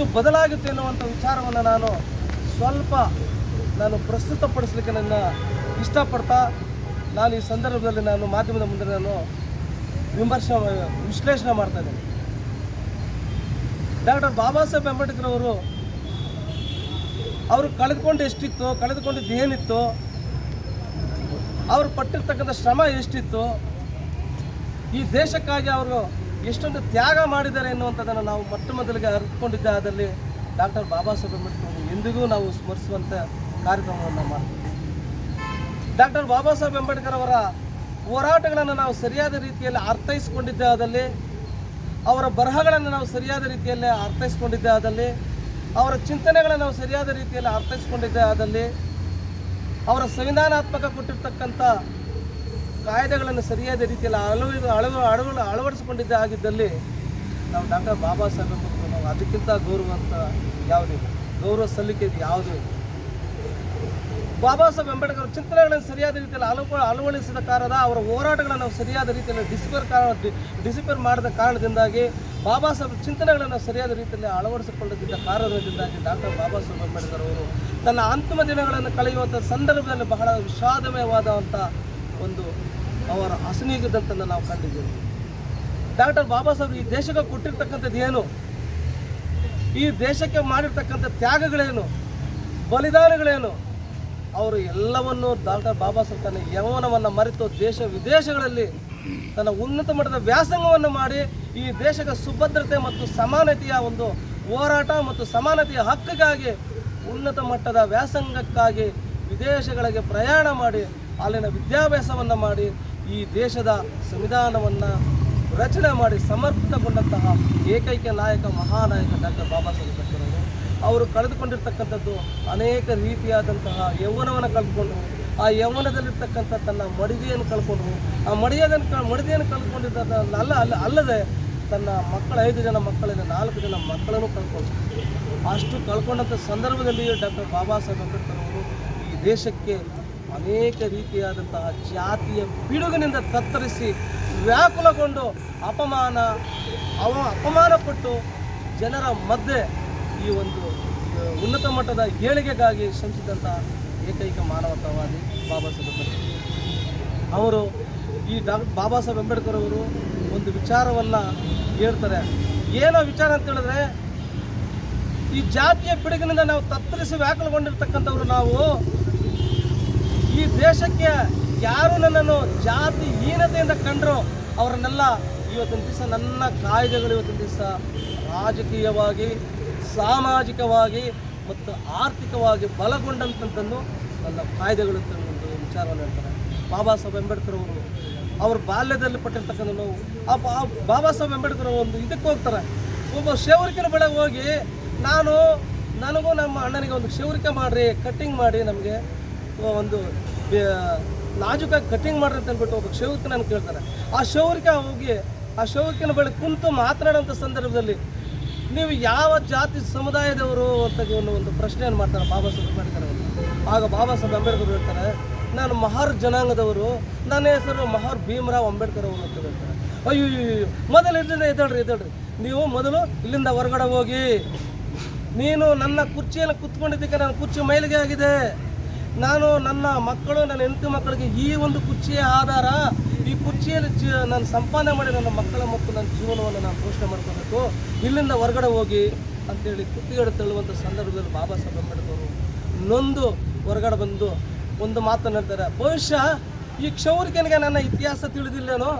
ಎಷ್ಟು ಬದಲಾಗುತ್ತೆ ಎನ್ನುವಂಥ ವಿಚಾರವನ್ನು ನಾನು ಸ್ವಲ್ಪ ನಾನು ಪ್ರಸ್ತುತಪಡಿಸಲಿಕ್ಕೆ ನನ್ನ ಇಷ್ಟಪಡ್ತಾ ನಾನು ಈ ಸಂದರ್ಭದಲ್ಲಿ ನಾನು ಮಾಧ್ಯಮದ ಮುಂದೆ ನಾನು ವಿಮರ್ಶೆ ವಿಶ್ಲೇಷಣೆ ಮಾಡ್ತಾ ಇದ್ದೇನೆ. ಡಾಕ್ಟರ್ ಬಾಬಾ ಸಾಹೇಬ್ ಅಂಬೇಡ್ಕರ್ ಅವರು ಅವರು ಕಳೆದುಕೊಂಡು ಎಷ್ಟಿತ್ತು, ಕಳೆದುಕೊಂಡಿದ್ದು ಏನಿತ್ತು, ಅವರು ಪಟ್ಟಿರ್ತಕ್ಕಂಥ ಶ್ರಮ ಎಷ್ಟಿತ್ತು, ಈ ದೇಶಕ್ಕಾಗಿ ಅವರು ಎಷ್ಟೊಂದು ತ್ಯಾಗ ಮಾಡಿದ್ದಾರೆ ಎನ್ನುವಂಥದ್ದನ್ನು ನಾವು ಮೊಟ್ಟ ಮೊದಲಿಗೆ ಆದಲ್ಲಿ ಡಾಕ್ಟರ್ ಬಾಬಾ ಸಾಹೇಬ್ ಅಂಬೇಡ್ಕರ್ ಎಂದಿಗೂ ನಾವು ಸ್ಮರಿಸುವಂಥ ಕಾರ್ಯಕ್ರಮವನ್ನು ಮಾಡ್ತೀವಿ. ಡಾಕ್ಟರ್ ಬಾಬಾ ಸಾಹೇಬ್ ಅಂಬೇಡ್ಕರ್ ಅವರ ಹೋರಾಟಗಳನ್ನು ನಾವು ಸರಿಯಾದ ರೀತಿಯಲ್ಲಿ ಅರ್ಥೈಸಿಕೊಂಡಿದ್ದ ಆದಲ್ಲಿ, ಅವರ ಬರಹಗಳನ್ನು ನಾವು ಸರಿಯಾದ ರೀತಿಯಲ್ಲಿ ಅರ್ಥೈಸಿಕೊಂಡಿದ್ದ ಆದಲ್ಲಿ, ಅವರ ಚಿಂತನೆಗಳನ್ನು ನಾವು ಸರಿಯಾದ ರೀತಿಯಲ್ಲಿ ಅರ್ಥೈಸಿಕೊಂಡಿದ್ದ ಆದಲ್ಲಿ, ಅವರ ಸಂವಿಧಾನಾತ್ಮಕ ಕೊಟ್ಟಿರ್ತಕ್ಕಂಥ ಕಾಯ್ದೆಗಳನ್ನು ಸರಿಯಾದ ರೀತಿಯಲ್ಲಿ ಅಳವ ಅಳವ ಅಳವ ಅಳವಡಿಸಿಕೊಂಡಿದ್ದೇ ಆಗಿದ್ದಲ್ಲಿ ನಾವು ಡಾಕ್ಟರ್ ಬಾಬಾ ಸಾಹೇಬ್ ಅಂಬೇಡ್ಕರ್ ನಾವು ಅದಕ್ಕಿಂತ ಗೌರವ ಅಂತ ಯಾವುದಿಲ್ಲ ಗೌರವ ಸಲ್ಲಿಕೆ ಯಾವುದೂ ಇಲ್ಲ. ಬಾಬಾ ಸಾಹೇಬ್ ಅಂಬೇಡ್ಕರ್ ಚಿಂತನೆಗಳನ್ನು ಸರಿಯಾದ ರೀತಿಯಲ್ಲಿ ಅಳವ ಅಳವಡಿಸಿದ ಕಾರಣ ಅವರ ಹೋರಾಟಗಳನ್ನು ನಾವು ಸರಿಯಾದ ರೀತಿಯಲ್ಲಿ ಡಿಸಿಪೇರ್ ಕಾರಣ ಡಿಸಿಪೇರ್ ಮಾಡಿದ ಕಾರಣದಿಂದಾಗಿ ಬಾಬಾ ಸಾಹೇಬ್ ಚಿಂತನೆಗಳನ್ನು ಸರಿಯಾದ ರೀತಿಯಲ್ಲಿ ಅಳವಡಿಸಿಕೊಂಡಿದ್ದ ಕಾರಣದಿಂದಾಗಿ ಡಾಕ್ಟರ್ ಬಾಬಾ ಸಾಹೇಬ್ ಅಂಬೇಡ್ಕರ್ ಅವರು ತನ್ನ ಅಂತಿಮ ದಿನಗಳನ್ನು ಕಳೆಯುವಂಥ ಸಂದರ್ಭದಲ್ಲಿ ಬಹಳ ವಿಷಾದಮಯವಾದಂಥ ಒಂದು ಅವರ ಅಸನೀಗದಂತನ್ನು ನಾವು ಕಂಡಿದ್ದೇವೆ. ಡಾಕ್ಟರ್ ಬಾಬಾ ಸಾಹೇಬ್, ಈ ದೇಶಕ್ಕೆ ಕೊಟ್ಟಿರ್ತಕ್ಕಂಥದ್ದು ಏನು? ಈ ದೇಶಕ್ಕೆ ಮಾಡಿರ್ತಕ್ಕಂಥ ತ್ಯಾಗಗಳೇನು? ಬಲಿದಾನಗಳೇನು? ಅವರು ಎಲ್ಲವನ್ನು ಡಾಕ್ಟರ್ ಬಾಬಾ ಸಾಹೇಬ್ ತನ್ನ ಯವನವನ್ನು ಮರೆತು ದೇಶ ವಿದೇಶಗಳಲ್ಲಿ ತನ್ನ ಉನ್ನತ ಮಟ್ಟದ ವ್ಯಾಸಂಗವನ್ನು ಮಾಡಿ ಈ ದೇಶದ ಸುಭದ್ರತೆ ಮತ್ತು ಸಮಾನತೆಯ ಒಂದು ಹೋರಾಟ ಮತ್ತು ಸಮಾನತೆಯ ಹಕ್ಕಿಗಾಗಿ ಉನ್ನತ ಮಟ್ಟದ ವ್ಯಾಸಂಗಕ್ಕಾಗಿ ವಿದೇಶಗಳಿಗೆ ಪ್ರಯಾಣ ಮಾಡಿ, ಅಲ್ಲಿನ ವಿದ್ಯಾಭ್ಯಾಸವನ್ನು ಮಾಡಿ ಈ ದೇಶದ ಸಂವಿಧಾನವನ್ನು ರಚನೆ ಮಾಡಿ ಸಮರ್ಪಿತಗೊಂಡಂತಹ ಏಕೈಕ ನಾಯಕ, ಮಹಾನಾಯಕ ಡಾಕ್ಟರ್ ಬಾಬಾ ಸಾಹೇಬ್ ಅಂಬೇಡ್ಕರ್ ಅವರು. ಅವರು ಕಳೆದುಕೊಂಡಿರ್ತಕ್ಕಂಥದ್ದು ಅನೇಕ ರೀತಿಯಾದಂತಹ ಯೌವನವನ್ನು ಕಳೆದುಕೊಂಡರು ಆ ಯೌವನದಲ್ಲಿರ್ತಕ್ಕಂಥ ತನ್ನ ಮಡಿಗೆಯನ್ನು ಕಳ್ಕೊಂಡ್ರು ಆ ಮಡಿಯದನ್ನು ಕ, ಮಡಿಗೆಯನ್ನು ಕಳ್ಕೊಂಡಿದ್ದ ಅಲ್ಲ ಅಲ್ಲ, ಅಲ್ಲದೆ ತನ್ನ ಮಕ್ಕಳ ಐದು ಜನ ಮಕ್ಕಳಿಂದ ನಾಲ್ಕು ಜನ ಮಕ್ಕಳನ್ನು ಕಳ್ಕೊಂಡ್ರು ಅಷ್ಟು ಕಳ್ಕೊಂಡಂಥ ಸಂದರ್ಭದಲ್ಲಿ ಡಾಕ್ಟರ್ ಬಾಬಾ ಸಾಹೇಬ್ ಅಂಬೇಡ್ಕರ್ ಅವರು ಈ ದೇಶಕ್ಕೆ ಅನೇಕ ರೀತಿಯಾದಂತಹ ಜಾತಿಯ ಪಿಡುಗಿನಿಂದ ತತ್ತರಿಸಿ ವ್ಯಾಕುಲಗೊಂಡು ಅಪಮಾನ, ಅವ ಅಪಮಾನಪಟ್ಟು ಜನರ ಮಧ್ಯೆ ಈ ಒಂದು ಉನ್ನತ ಮಟ್ಟದ ಏಳಿಗೆಗಾಗಿ ಶ್ರಮಿಸಿದಂಥ ಏಕೈಕ ಮಾನವತಾವಾದಿ ಬಾಬಾ ಸಾಹೇಬ್ ಅಂಬೇಡ್ಕರ್. ಅವರು ಈ ಡಾಕ್, ಬಾಬಾ ಸಾಹೇಬ್ ಅಂಬೇಡ್ಕರ್ ಅವರು ಒಂದು ವಿಚಾರವನ್ನು ಹೇಳ್ತಾರೆ. ಏನೋ ವಿಚಾರ ಅಂತ ಹೇಳಿದ್ರೆ, ಈ ಜಾತಿಯ ಪಿಡುಗಿನಿಂದ ನಾವು ತತ್ತರಿಸಿ ವ್ಯಾಕುಲಗೊಂಡಿರ್ತಕ್ಕಂಥವ್ರು ನಾವು ಈ ದೇಶಕ್ಕೆ ಯಾರು ನನ್ನನ್ನು ಜಾತಿ ಹೀನತೆಯಿಂದ ಕಂಡ್ರೋ ಅವರನ್ನೆಲ್ಲ ಇವತ್ತಿನ ದಿವಸ ನನ್ನ ಕಾಯ್ದೆಗಳು ಇವತ್ತಿನ ದಿವಸ ರಾಜಕೀಯವಾಗಿ, ಸಾಮಾಜಿಕವಾಗಿ ಮತ್ತು ಆರ್ಥಿಕವಾಗಿ ಬಲಗೊಂಡಂಥದ್ದನ್ನು ನನ್ನ ಕಾಯ್ದೆಗಳು ಅಂತ ಒಂದು ವಿಚಾರವನ್ನು ಹೇಳ್ತಾರೆ. ಬಾಬಾ ಸಾಹೇಬ್ ಅಂಬೇಡ್ಕರ್ ಅವರು, ಅವ್ರ ಬಾಲ್ಯದಲ್ಲಿ ಪಟ್ಟಿರ್ತಕ್ಕಂಥ ನೋವು, ಆ ಬಾಬಾ ಸಾಹೇಬ್ ಅಂಬೇಡ್ಕರ್ ಒಂದು ಇದಕ್ಕೆ ಹೋಗ್ತಾರೆ. ಒಬ್ಬ ಶೇವರಿಕನ ಬೆಳಗ್ಗೆ ಹೋಗಿ, ನಾನು, ನನಗೂ ನಮ್ಮ ಅಣ್ಣನಿಗೆ ಒಂದು ಶೇವರಿಕೆ ಮಾಡಿರಿ ಕಟ್ಟಿಂಗ್ ಮಾಡಿ ನಮಗೆ ಒಂದು ನಾಜೂಕಾಗಿ ಕಟಿಂಗ್ ಮಾಡ್ರಿ ಅಂತ ಅಂದ್ಬಿಟ್ಟು ಒಬ್ಬ ಕ್ಷೌರಿಕ ನಾನು ಕೇಳ್ತಾರೆ ಆ ಕ್ಷೌರಿಕ ಹೋಗಿ, ಆ ಶೌಕಿನ ಬಳಿ ಕುಂತು ಮಾತನಾಡುವಂಥ ಸಂದರ್ಭದಲ್ಲಿ ನೀವು ಯಾವ ಜಾತಿ ಸಮುದಾಯದವರು ಅಂತ ಒಂದು ಒಂದು ಪ್ರಶ್ನೆಯನ್ನು ಮಾಡ್ತಾರೆ ಬಾಬಾ ಸಾಹೇಬ್ ಅಂಬೇಡ್ಕರ್ ಅವರು. ಆಗ ಬಾಬಾ ಸಾಹೇಬ್ ಅಂಬೇಡ್ಕರ್ ಹೇಳ್ತಾರೆ, ನಾನು ಮಹಾರ್ ಜನಾಂಗದವರು, ನನ್ನ ಹೆಸರು ಮಹಾರ್ ಭೀಮರಾವ್ ಅಂಬೇಡ್ಕರ್ ಅವರು ಅಂತ ಹೇಳ್ತಾರೆ. ಅಯ್ಯೋ ಮೊದಲು ಇಲ್ಲಿಂದ ಎದ್ದೇಳ್ರಿ ಎದ್ದೇಳ್ರಿ. ನೀವು ಮೊದಲು ಇಲ್ಲಿಂದ ಹೊರಗಡೆ ಹೋಗಿ. ನೀನು ನನ್ನ ಕುರ್ಚಿಯನ್ನು ಕುತ್ಕೊಂಡಿದ್ದಕ್ಕೆ ನನ್ನ ಕುರ್ಚಿ ಮೈಲಿಗೆ ಆಗಿದೆ. ನಾನು ನನ್ನ ಮಕ್ಕಳು, ನನ್ನ ಹೆಂಡತಿ ಮಕ್ಕಳಿಗೆ ಈ ಒಂದು ಕುರ್ಚಿಯ ಆಧಾರ, ಈ ಕುರ್ಚಿಯಲ್ಲಿ ಜೀ, ನಾನು ಸಂಪಾದನೆ ಮಾಡಿ ನನ್ನ ಮಕ್ಕಳ ಮತ್ತು ನನ್ನ ಜೀವನವನ್ನು ನಾನು ಪೋಷಣೆ ಮಾಡ್ಕೋಬೇಕು. ಇಲ್ಲಿಂದ ಹೊರಗಡೆ ಹೋಗಿ ಅಂತೇಳಿ ಕುತ್ತಿಗೆಡು ತಳ್ಳುವಂಥ ಸಂದರ್ಭದಲ್ಲಿ ಬಾಬಾ ಸಾಹೇಬ್ ಅಂಬೇಡ್ಕರ್ ನೊಂದು ಹೊರಗಡೆ ಬಂದು ಒಂದು ಮಾತನ್ನು ಹೇಳ್ತಾರೆ, ಬಹುಶಃ ಈ ಕ್ಷೌರಿಕನಿಗೆ ನನ್ನ ಇತಿಹಾಸ ತಿಳಿದಿಲ್ಲೇನೋ?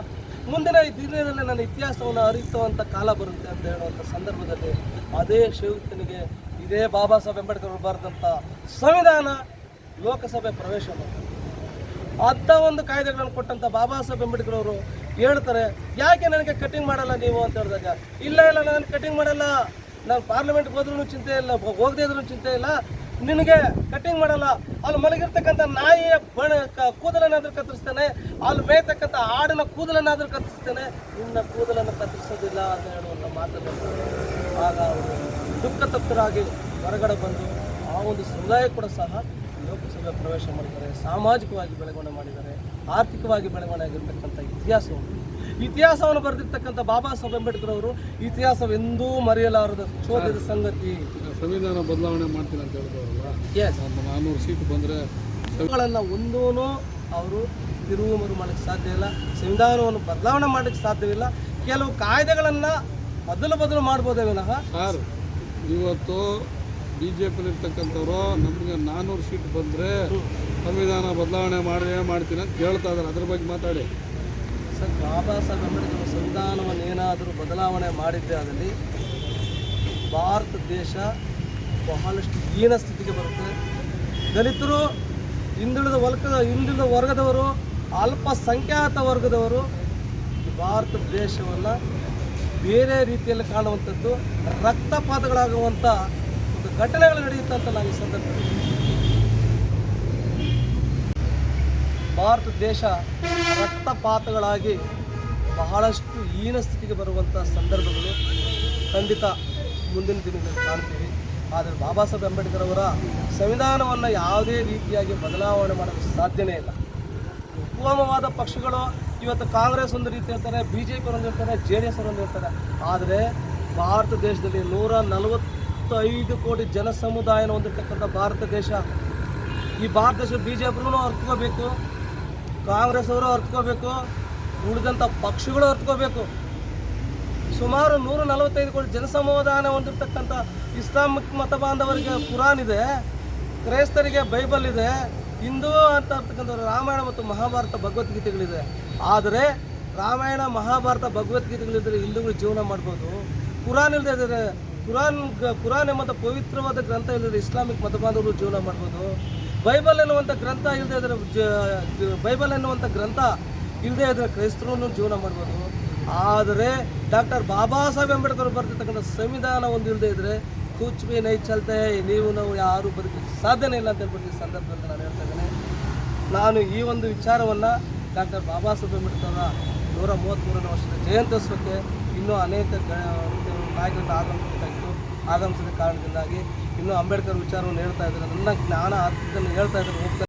ಮುಂದಿನ ದಿನದಲ್ಲಿ ನನ್ನ ಇತಿಹಾಸವನ್ನು ಅರಿತುವಂಥ ಕಾಲ ಬರುತ್ತೆ ಅಂತ ಹೇಳುವಂಥ ಸಂದರ್ಭದಲ್ಲಿ ಅದೇ ಕ್ಷೌರಿಕನಿಗೆ ಇದೇ ಬಾಬಾ ಸಾಹೇಬ್ ಅಂಬೇಡ್ಕರ್ ಬರೆದಂಥ ಸಂವಿಧಾನ ಲೋಕಸಭೆ ಪ್ರವೇಶ ಮಾಡ್ತಾರೆ. ಅಂಥ ಒಂದು ಕಾಯ್ದೆಗಳನ್ನು ಕೊಟ್ಟಂಥ ಬಾಬಾ ಸಾಹೇಬ್ ಅಂಬೇಡ್ಕರ್ ಅವರು ಹೇಳ್ತಾರೆ, ಯಾಕೆ ನನಗೆ ಕಟಿಂಗ್ ಮಾಡಲ್ಲ ನೀವು? ಅಂತ ಹೇಳಿದಾಗ, ಇಲ್ಲ ಇಲ್ಲ, ನಾನು ಕಟಿಂಗ್ ಮಾಡಲ್ಲ. ನಾನು ಪಾರ್ಲಿಮೆಂಟ್ಗೆ ಹೋದ್ರೂ ಚಿಂತೆ ಇಲ್ಲ ಹೋಗದೇ ಇದ್ರೂ ಚಿಂತೆ ಇಲ್ಲ. ನಿನಗೆ ಕಟಿಂಗ್ ಮಾಡಲ್ಲ. ಅಲ್ಲಿ ಮಲಗಿರ್ತಕ್ಕಂಥ ನಾಯಿಯ ಬಣ ಕೂದಲನ್ನಾದ್ರೂ ಕತ್ತರಿಸ್ತೇನೆ. ಅಲ್ಲಿ ಮೇಯ್ತಕ್ಕಂಥ ಹಾಡಿನ ಕೂದಲನ್ನಾದ್ರೂ ಕತ್ತರಿಸ್ತೇನೆ. ನಿನ್ನ ಕೂದಲನ್ನು ಕತ್ತರಿಸೋದಿಲ್ಲ ಅಂತ ಹೇಳುವಂಥ ಮಾತನ್ನು. ಆಗ ಅವರು ದುಃಖ ತಪ್ತರಾಗಿ ಹೊರಗಡೆ ಬಂದು ಆ ಒಂದು ಸಮುದಾಯ ಕೂಡ ಸಹ ಲೋಕಸಭೆ ಪ್ರವೇಶ ಮಾಡಿದ್ದಾರೆ ಸಾಮಾಜಿಕವಾಗಿ ಬೆಳವಣಿಗೆ ಮಾಡಿದ್ದಾರೆ ಆರ್ಥಿಕವಾಗಿ ಬೆಳವಣಿಗೆ ಆಗಿರ್ತಕ್ಕಂಥ ಇತಿಹಾಸವನ್ನು. ಇತಿಹಾಸವನ್ನು ಬರೆದಿರ್ತಕ್ಕಂಥ ಬಾಬಾ ಸಾಹೇಬ್ ಅಂಬೇಡ್ಕರ್ ಅವರು ಇತಿಹಾಸವೆಂದೂ ಮರೆಯಲಾರದ ಚೋದ್ಯದ ಸಂಗತಿ. ಸಂವಿಧಾನ ಬದಲಾವಣೆ ಮಾಡ್ತೀನಿ ಅಂತ ಹೇಳ್ತಾರಲ್ಲ ನಾನ್ನೂರು ಸೀಟ್ ಬಂದರೆ ಒಂದೂ ಅವರು ತಿರುವು ಮರು ಮಾಡೋಕ್ಕೆ ಸಾಧ್ಯ ಇಲ್ಲ ಸಂವಿಧಾನವನ್ನು ಬದಲಾವಣೆ ಮಾಡಲಿಕ್ಕೆ ಸಾಧ್ಯವಿಲ್ಲ ಕೆಲವು ಕಾಯ್ದೆಗಳನ್ನು ಬದಲು ಬದಲು ಮಾಡ್ಬೋದೇ ವಿನಃ. ಇವತ್ತು ಬಿ ಜೆ ಪಿಲಿರ್ತಕ್ಕಂಥವ್ರು ನಮಗೆ ನಾನ್ನೂರು ಸೀಟ್ ಬಂದರೆ ಸಂವಿಧಾನ ಬದಲಾವಣೆ ಮಾಡೇ, ಮಾಡ್ತೀನಿ ಅಂತ ಹೇಳ್ತಾ ಇದ್ದಾರೆ ಅದ್ರ ಬಗ್ಗೆ ಮಾತಾಡಿ. ಸರ್, ಬಾಬಾ ಸಾಹೇಬ್ ಅಂಬೇಡ್ಕರ್ ಸಂವಿಧಾನವನ್ನು ಏನಾದರೂ ಬದಲಾವಣೆ ಮಾಡಿದ್ದೆ ಅದರಲ್ಲಿ ಭಾರತ ದೇಶ ಬಹಳಷ್ಟು ಹೀನ ಸ್ಥಿತಿಗೆ ಬರುತ್ತೆ. ದಲಿತರು ಹಿಂದುಳಿದ ವರ್ಗದ, ಹಿಂದುಳಿದ ವರ್ಗದವರು, ಅಲ್ಪಸಂಖ್ಯಾತ ವರ್ಗದವರು ಭಾರತ ದೇಶವನ್ನು ಬೇರೆ ರೀತಿಯಲ್ಲಿ ಕಾಣುವಂಥದ್ದು, ರಕ್ತಪಾತಗಳಾಗುವಂಥ ಒಂದು ಘಟನೆಗಳು ನಡೆಯುತ್ತೆ ಅಂತ ನಾನು ಈ ಸಂದರ್ಭದಲ್ಲಿ ಭಾರತ ದೇಶ ರಕ್ತಪಾತಗಳಾಗಿ ಬಹಳಷ್ಟು ಹೀನ ಸ್ಥಿತಿಗೆ ಬರುವಂಥ ಸಂದರ್ಭಗಳು ಖಂಡಿತ ಮುಂದಿನ ದಿನಗಳಲ್ಲಿ ಕಾಣ್ತೀವಿ. ಆದರೆ ಬಾಬಾ ಸಾಹೇಬ್ ಅಂಬೇಡ್ಕರ್ ಅವರ ಸಂವಿಧಾನವನ್ನು ಯಾವುದೇ ರೀತಿಯಾಗಿ ಬದಲಾವಣೆ ಮಾಡಲು ಸಾಧ್ಯನೇ ಇಲ್ಲ. ಉಪಮವಾದ ಪಕ್ಷಗಳು ಇವತ್ತು ಕಾಂಗ್ರೆಸ್ ಒಂದು ರೀತಿ ಇರ್ತಾರೆ ಬಿ ಜೆ ಪಿ ಒಂದು ಇರ್ತಾರೆ ಜೆ ಡಿ ಎಸ್ ಒಂದು ಇರ್ತಾರೆ ಆದರೆ ಭಾರತ ದೇಶದಲ್ಲಿ ನೂರ ನಲವತ್ತೈದು ಕೋಟಿ ಜನ ಸಮುದಾಯನ ಹೊಂದಿರತಕ್ಕಂಥ ಭಾರತ ದೇಶ. ಈ ಭಾರತ ದೇಶ ಬಿ ಜೆ ಪಿನೂ ಅರ್ತ್ಕೋಬೇಕು ಕಾಂಗ್ರೆಸ್ ಅವರು ಅರ್ತ್ಕೋಬೇಕು, ಉಳಿದಂಥ ಪಕ್ಷಗಳು ಅರ್ತ್ಕೋಬೇಕು. ಸುಮಾರು ನೂರ ನಲವತ್ತೈದು ಕೋಟಿ ಜನಸಮುದಾಯನ ಹೊಂದಿರತಕ್ಕಂಥ ಇಸ್ಲಾಮಿಕ್ ಮತ ಬಾಂಧವರಿಗೆ ಕುರಾನ್ ಇದೆ, ಕ್ರೈಸ್ತರಿಗೆ ಬೈಬಲ್ ಇದೆ, ಹಿಂದೂ ಅಂತ ಇರ್ತಕ್ಕಂಥ ರಾಮಾಯಣ ಮತ್ತು ಮಹಾಭಾರತ ಭಗವದ್ಗೀತೆಗಳಿದೆ. ಆದರೆ ರಾಮಾಯಣ, ಮಹಾಭಾರತ ಭಗವದ್ಗೀತೆಗಳಿದ್ದರೆ ಹಿಂದೂಗಳು ಜೀವನ ಮಾಡ್ಬೋದು. ಕುರಾನ್ ಇಲ್ಲದೆ ಇದ್ದರೆ ಕುರಾನ್ ಕುರಾನ್ ಎಂಬಂಥ ಪವಿತ್ರವಾದ ಗ್ರಂಥ ಇಲ್ಲದೆ ಇಸ್ಲಾಮಿಕ್ ಮತ ಬಾಂಧವರು ಜೀವನ ಮಾಡ್ಬೋದು. ಬೈಬಲ್ ಎನ್ನುವಂಥ ಗ್ರಂಥ ಇಲ್ಲದೆ ಇದ್ರೆ ಬೈಬಲ್ ಎನ್ನುವಂಥ ಗ್ರಂಥ ಇಲ್ಲದೆ ಇದ್ರೆ ಕ್ರೈಸ್ತರು ಜೀವನ ಮಾಡ್ಬೋದು. ಆದರೆ ಡಾಕ್ಟರ್ ಬಾಬಾ ಸಾಹೇಬ್ ಅಂಬೇಡ್ಕರ್ ಬರ್ತಿರ್ತಕ್ಕಂಥ ಸಂವಿಧಾನ ಒಂದು ಇಲ್ಲದೆ ಇದ್ದರೆ ಕುಚ್ ಬಿ ನೈ ಚಲ್ತೆ ನೀವು ನಾವು ಯಾರು ಬದುಕಲಿಕ್ಕೆ ಸಾಧ್ಯನೇ ಇಲ್ಲ ಅಂತ ಹೇಳ್ಬಿಟ್ಟು ಸಂದರ್ಭದಲ್ಲಿ ನಾನು ಹೇಳ್ತಾ ಇದ್ದೇನೆ. ನಾನು ಈ ಒಂದು ವಿಚಾರವನ್ನು ಡಾಕ್ಟರ್ ಬಾಬಾ ಸಾಹೇಬ್ ಅಂಬೇಡ್ಕರ್ ನೂರ ಮೂವತ್ತ್ಮೂರನೇ ವರ್ಷದ ಜಯಂತ್ಯೋತ್ಸವಕ್ಕೆ ಇನ್ನೂ ಅನೇಕ ಗ- ನಾಯಕರು ಆಗಮಿಸಬೇಕಾಗಿತ್ತು. ಆಗಮಿಸಿದ ಕಾರಣದಿಂದಾಗಿ ಇನ್ನೂ ಅಂಬೇಡ್ಕರ್ ವಿಚಾರವನ್ನು ಹೇಳ್ತಾ ಇದ್ದಾರೆ. ನನ್ನ ಜ್ಞಾನ ಆತ್ಮ ಹೇಳ್ತಾ ಇದ್ದಾರೆ. ಹೋಗ್ತಾ